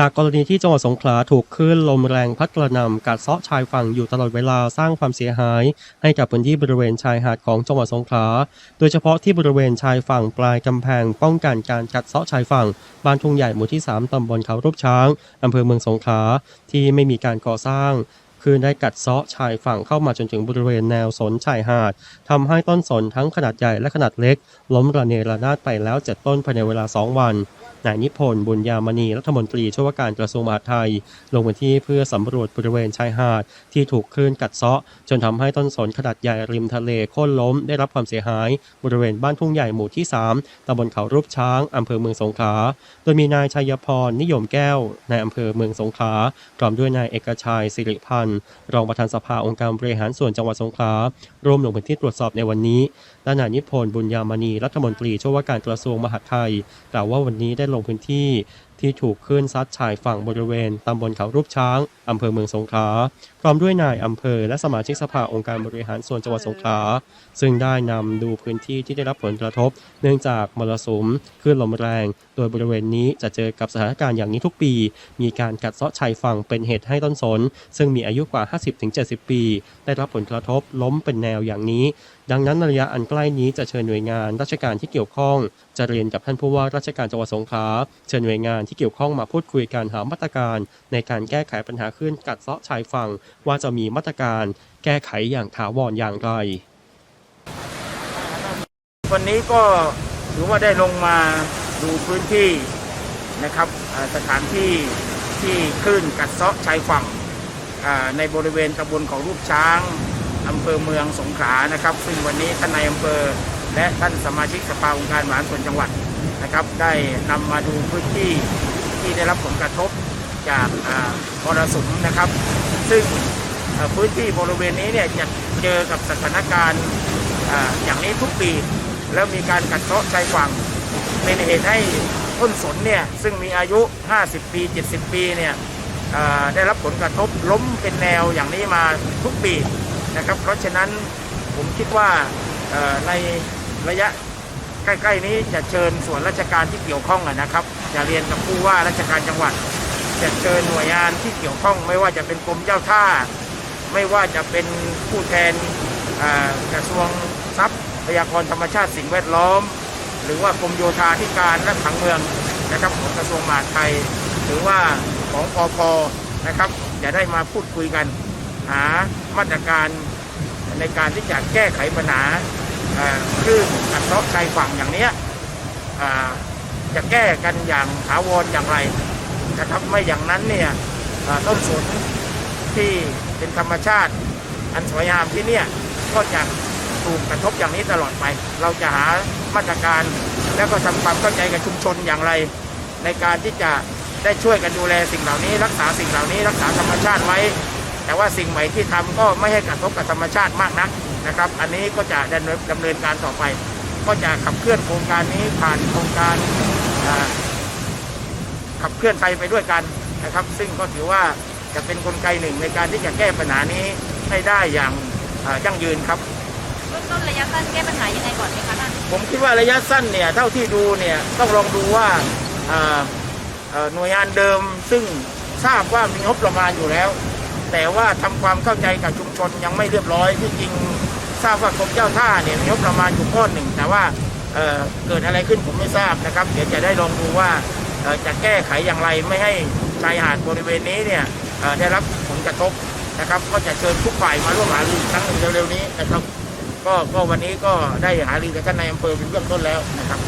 จากกรณีที่จังหวัดสงขลาถูกคลื่นลมแรงพัดกระหน่ำกัดเซาะชายฝั่งอยู่ตลอดเวลาสร้างความเสียหาย ให้กับพื้นที่บริเวณชายหาดของจังหวัดสงขลา โดยเฉพาะที่บริเวณชายฝั่งปลายกำแพง ป้องกันการกัดเซาะชายฝั่งบ้านทุ่งใหญ่หมู่ที่ 3 ตำบลเขารูปช้างอำเภอเมืองสงขลาที่ไม่มีการก่อสร้าง ลื่นได้กัดเซาะชายฝั่งเข้ามาจนถึงบริเวณแนวสนชายหาดทำให้ต้นสนทั้งขนาดใหญ่และขนาดเล็ก ล้มระเนระนาดไปแล้ว7ต้นภายในเวลา 2 วันนายนิพนธ์บุญยามณีรัฐมนตรีช่วยว่าการกระทรวงมหาดไทย ลงพื้นที่เพื่อสำรวจบริเวณชายหาดที่ถูกคลื่นกัดเซาะ จนทำให้ต้นสนขนาดใหญ่ริมทะเลโค่นล้มได้รับความเสียหาย บริเวณบ้านทุ่งใหญ่หมู่ที่ 3ตำบลเขารูปช้างอำเภอเมืองสงขลาโดยมีนายชัยพรนิยมแก้ว นายอำเภอเมืองสงขลาพร้อมด้วยนายเอกชัยสิริพันธ์รองประธานสภาองค์การบริหารส่วนจังหวัดสงขลาร่วมลงพื้นที่ตรวจสอบในวันนี้ด้านนายนิพนธ์บุญยามณีรัฐมนตรีช่วยว่าการกระทรวงมหาดไทยกล่าวว่าวันนี้ได้ลงพื้นที่ ที่ถูกคลื่นซัดชายฝั่งบริเวณตำบลเขารูปช้าง อำเภอเมืองสงขลา พร้อมด้วยนายอำเภอและสมาชิกสภาองค์การบริหารส่วนจังหวัดสงขลา ซึ่งได้นำดูพื้นที่ที่ได้รับผลกระทบ เนื่องจากมรสุมคลื่นลมแรง โดยบริเวณนี้จะเจอกับสถานการณ์อย่างนี้ทุกปี มีการกัดเซาะชายฝั่งเป็นเหตุให้ต้นสน ซึ่งมีอายุกว่า 50-70 ปี ได้รับผลกระทบล้มเป็นแนวอย่างนี้ ดังนั้นในระยะอันใกล้นี้จะเชิญหน่วยงานราชการที่เกี่ยวข้อง จะเรียนกับท่านผู้ว่าราชการจังหวัดสงขลาเชิญหน่วยงานที่เกี่ยวข้องมาพูดคุยกันหามาตรการ ในการแก้ไขปัญหาคลื่นกัดเซาะชายฝั่งว่าจะมีมาตรการ แก้ไขอย่างถาวรอย่างไร วันนี้ก็ถือว่าได้ลงมาดูพื้นที่นะครับสถานที่ที่คลื่นกัดเซาะชายฝั่งในบริเวณตำบลของรูปช้าง อำเภอเมืองสงขลานะครับ ซึ่งวันนี้ท่านนายอำเภอและท่านสมาชิกสภาองค์การบริหารส่วนจังหวัดนะครับ ได้นำมาดูพื้นที่ที่ได้รับผลกระทบจากอ่ามรสุมนะครับ ซึ่งพื้นที่บริเวณนี้เนี่ยจะเจอกับสถานการณ์อย่างนี้ทุกปี แล้วมีการกัดเซาะชายฝั่งเป็นเหตุให้ต้นสนเนี่ยซึ่งมีอายุ 50 ปี 70 ปีเนี่ยได้รับผลกระทบล้มเป็นแนวอย่างนี้มาทุกปี นะครับ เพราะฉะนั้นผมคิดว่าในระยะใกล้ ๆ นี้จะเชิญส่วนราชการที่เกี่ยวข้องนะครับ จะเรียนกับผู้ว่าราชการจังหวัด จะเชิญหน่วยงานที่เกี่ยวข้อง ไม่ว่าจะเป็นกรมเจ้าท่า ไม่ว่าจะเป็นผู้แทนกระทรวงทรัพยากรธรรมชาติสิ่งแวดล้อม หรือว่ากรมโยธาธิการและผังเมืองนะครับของกระทรวงมหาดไทย หรือว่าของปพนะครับจะได้มาพูดคุยกัน หามาตรการในการที่จะแก้ไขปัญหาคลื่นกัดเซาะชายฝั่งอย่างเนี้ยจะแก้กันอย่างถาวรอย่างไรนะครับไม่อย่างนั้นเนี่ยต้นสนที่เป็นธรรมชาติ อันสวยงามที่เนี่ยก็จะถูกกระทบอย่างนี้ตลอดไป เราจะหามาตรการ แล้วก็ทำความเข้าใจกับชุมชนอย่างไร ในการที่จะได้ช่วยกันดูแลสิ่งเหล่านี้ รักษาสิ่งเหล่านี้ รักษาธรรมชาติไว้ แต่ว่าสิ่งใหม่ที่ทำก็ไม่ให้กระทบกับธรรมชาติมากนักนะครับ อันนี้ก็จะดำเนินดำเนินการต่อไป ก็จะขับเคลื่อนโครงการนี้ผ่านโครงการอ่าขับเคลื่อนไปไปด้วยกันนะครับ ซึ่งก็ถือว่าจะเป็นกลไกหนึ่งในการที่จะแก้ปัญหานี้ให้ได้อย่างอ่ายั่งยืนครับเบื้องต้นระยะสั้นแก้ปัญหายังไงก่อนไหมคะท่านผมคิดว่าระยะสั้นเนี่ยเท่าที่ดูเนี่ยต้องลองดูว่าอ่าเอ่อหน่วยงานเดิมซึ่งทราบว่ามีงบประมาณอยู่แล้ว แต่ว่าทำความเข้าใจกับชุมชนยังไม่เรียบร้อยที่จริงทราบว่ากรมเจ้าท่าเนี่ยมีงบประมาณอยู่ก้อนหนึ่ง แต่ว่าเเกิดอะไรขึ้นผมไม่ทราบนะครับ เดี๋ยวจะได้ลองดูว่าจะแก้ไขอย่างไรไม่ให้ชายหาดบริเวณนี้เนี่ยได้รับผลกระทบนะครับ ก็จะเชิญทุกฝ่ายมาร่วมหารืออีกครั้งหนึ่งเร็วๆนี้นะครับ ก็ก็วันนี้ก็ได้หารือกับท่านนายอำเภอเป็นเบื้องต้นแล้วนะครับ